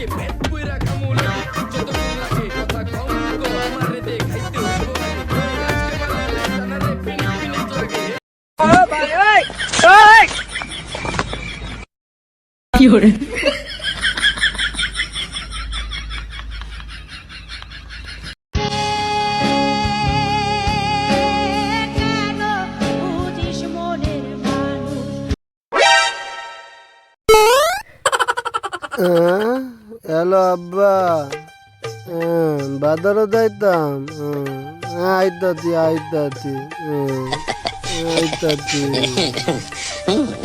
লেটকে কি? হরে হ্যালো আব্বা বাজারও যাইতাম। আইতাতি আইতাতি আইতাছি।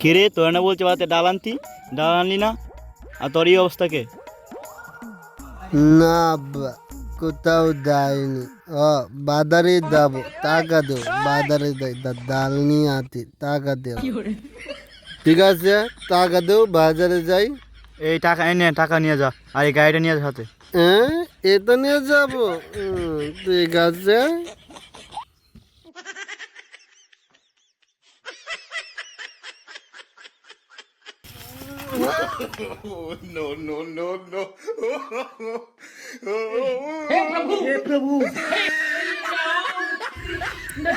কে রে? তোরা না বলছে বাড়িতে ডাল আনতি? ডাল আনলি না? আর তোর এই অবস্থা কে? না আব্বা কোথাও যাইনি। ও বাজারে যাব টাকা দেও বাজারে যাই। দা- ডাল নিয়ে আতি টাকা দেও ঠিক আছে টাকা দেও বাজারে যাই। এই টাকা এনে টাকা নিয়ে যা আর এই গাড়িটা নিয়ে যা হাতে হ্যাঁ এটা নিয়ে যাব? ঠিক আছে।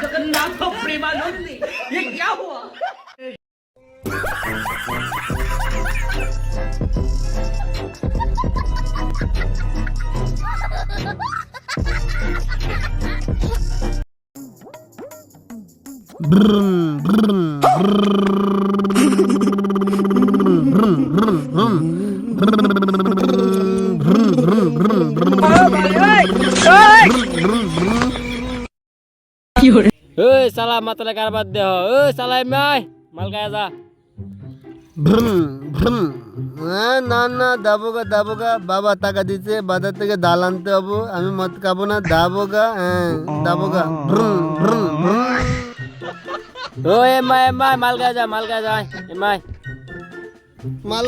जगन्नाथ प्रेमानंदी ये क्या हुआ有人， ওই সালা মাতালে কারবার দেহ ওই সালা মাই মাল গায়ে যা। ভ্রুম ভ্রুম না না দাবোগা দাবোগা বাবা টাকা দিচ্ছে বাজার থেকে ডাল আনতে হব আমি মদ খাব না দাবোগা হ্যাঁ দাবোগা ভ্রুম ভ্রুম ভ্রুম ওই মাই মাই মাল গায়া যা মাল গায়ে যা এ মাই মাল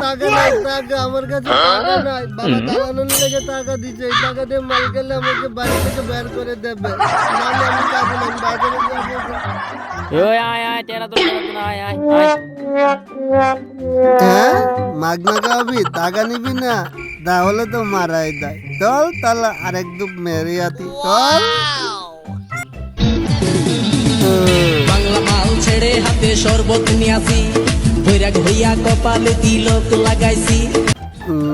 টাকা নাই টাকা আমার কাছে টাকা নাই বাবা দালানোর লেগে টাকা দিচ্ছে এই টাকা দিয়ে মাল খেলে আমাকে বাড়ি থেকে বের করে দেবে নাহলে আমি খাব না আমি বাজারে যাব ওই আয় আয় তেরা তো না, আয় আয় আয় হ্যাঁ? মাগনা খাবি? টাকা নিবি না? তাহলে তো মারাই দেয়। চল তাহলে আরেক দুপ মেরে আতি। চল। বাংলা মাল ছেড়ে হাতে শরবত নিয়াছি বৈরাগ হইয়া কপালে তিলক লাগাইছি।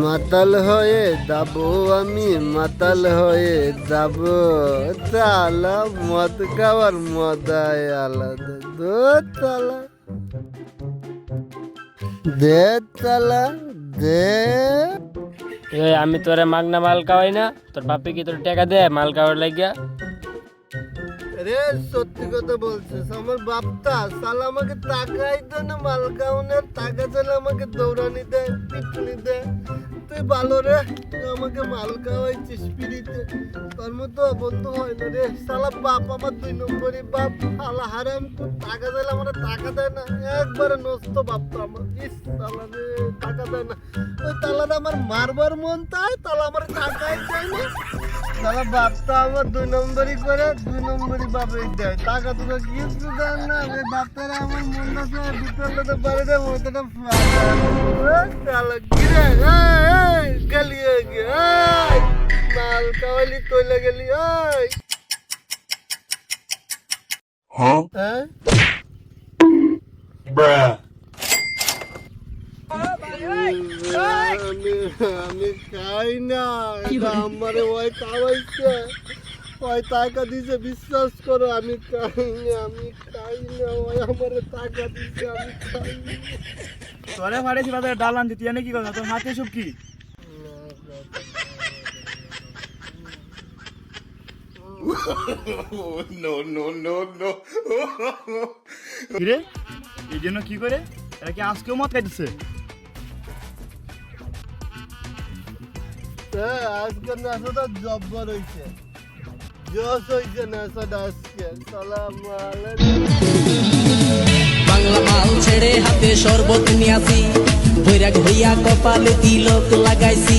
মাতাল হয়ে যাব আমি মাতাল হয়ে যাব। তালা মদ খাওয়ার মজাই আলাদা। দো তালা দে তালা দে। আমি তোরে মাগনা মাল খাওয়াই না। তোর বাপে কি তোর টাকা দে মাল খাওয়ার লাগিয়া। রে, সত্যি কথা বলছিস। আমার বাপটা সালা আমাকে টাকাই দেয় না, মাল খাওয়ানোর টাকা চাইলে আমাকে দৌড়ানি দেয় পিটনি দেয় তুই ভালো রে, তুই আমাকে মাল খাওয়াইছিস পিড়িতে। তোর মতো বন্ধু হয় না রে। সালা বাপ আমার দুই নম্বরই বাপ, সালা হারাম তুই টাকা চাইলে আমার টাকা দেয় না। একবারে নষ্ট বাপ তো আমার। ইস সালা রে, টাকা দেয় না। ওই তালাটা আমার মারবার মন তাই তালা আমার টাকাই দেয় না। সালা বাপটা আমার দুই নম্বরই করে, দুই নম্বরই বাপে দেয় টাকা তোকে কিছু না ওই বাপটারা আমার মন আছে বিতরণটা পারে না ওটা সালা গিরে গেলি মাল কাওয়ালি কইলা গেলি এই। হ্যাঁ? আমি আমি খাই না আমার ওই খাওয়াইছে। ওই টাকা দিছে বিশ্বাস করো আমি খাই না আমি খাই না ওই আমার টাকা দিছে আমি খাই না তোরে ফাড়েছি বাজারে ডাল আনতি তুই এনে কি কথা তোর হাতে সব কি? কি রে এই জন্য কি করে? এরা কি আজকেও মদ খাইতেছে? হ্যাঁ, আজকে নেশাটা জব্বর হইছে। Yo soy Jenasa Dasker. Salam Bangla মাল ছেড়ে হাতে শরবত নিয়াছি বৈরাগ হইয়া কপালে তিলক লাগাইছি।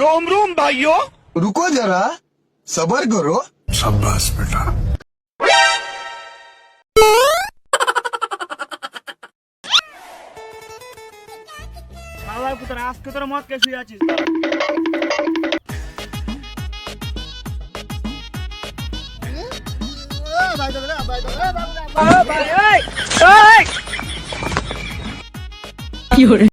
রোম রোম ভাইও রুকো যারা সবার করো। সাব্বাস বেটা। আজকে তোর মত কে শুয়ে আছিস। কি hore